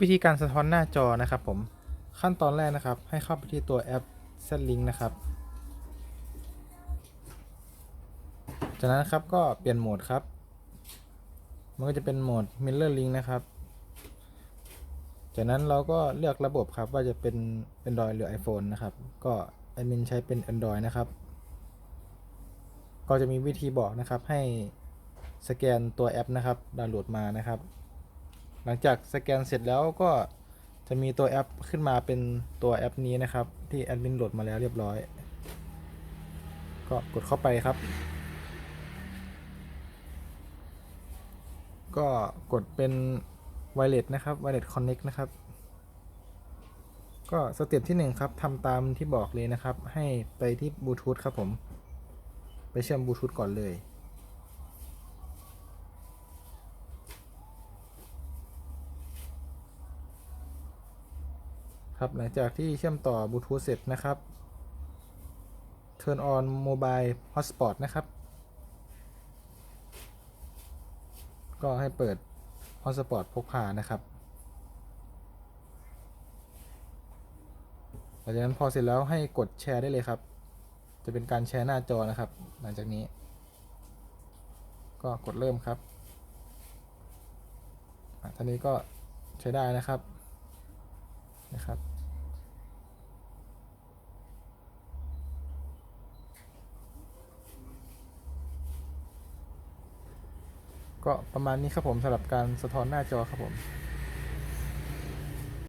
วิธีการสะท้อนหน้าจอนะครับผมขั้นตอนแรกนะครับ ให้เข้าไปที่ตัวแอป Setlink นะครับ จากนั้นครับก็เปลี่ยนโหมดครับ มันก็จะเป็นโหมด Mirror Link นะครับ จากนั้นเราก็เลือกระบบครับว่าจะเป็น Android หรือ iPhone นะครับ ก็แอดมินใช้เป็น Android นะครับ ก็จะมีวิธีบอกนะครับให้สแกนตัวแอปนะครับดาวน์โหลดมานะครับ หลังจากสแกนเสร็จแล้วก็จะมีตัวแอปขึ้นมาเป็นตัวแอปนี้นะครับ ที่แอดมินโหลดมาแล้วเรียบร้อย ก็กดเข้าไปครับ ก็กดเป็น Wireless นะครับ Wireless Connect นะครับ ก็สเต็ปที่ 1 ครับทำตามที่บอกเลยนะครับ ให้ไปที่บลูทูธครับผม ไปเชื่อมบลูทูธก่อนเลย ครับหลังจากที่เชื่อมต่อบลูทูธเสร็จนะครับ turn on mobile hotspot นะครับ ก็ให้เปิด hotspot พกพานะครับหลังจากนั้นพอเสร็จแล้วให้กดแชร์ได้เลยครับ จะเป็นการแชร์หน้าจอนะครับ หลังจากนี้ ก็กดเริ่มครับท่านี้ก็ใช้ได้นะครับ นะครับก็ประมาณนี้ครับผมสำหรับการสะท้อนหน้าจอครับผม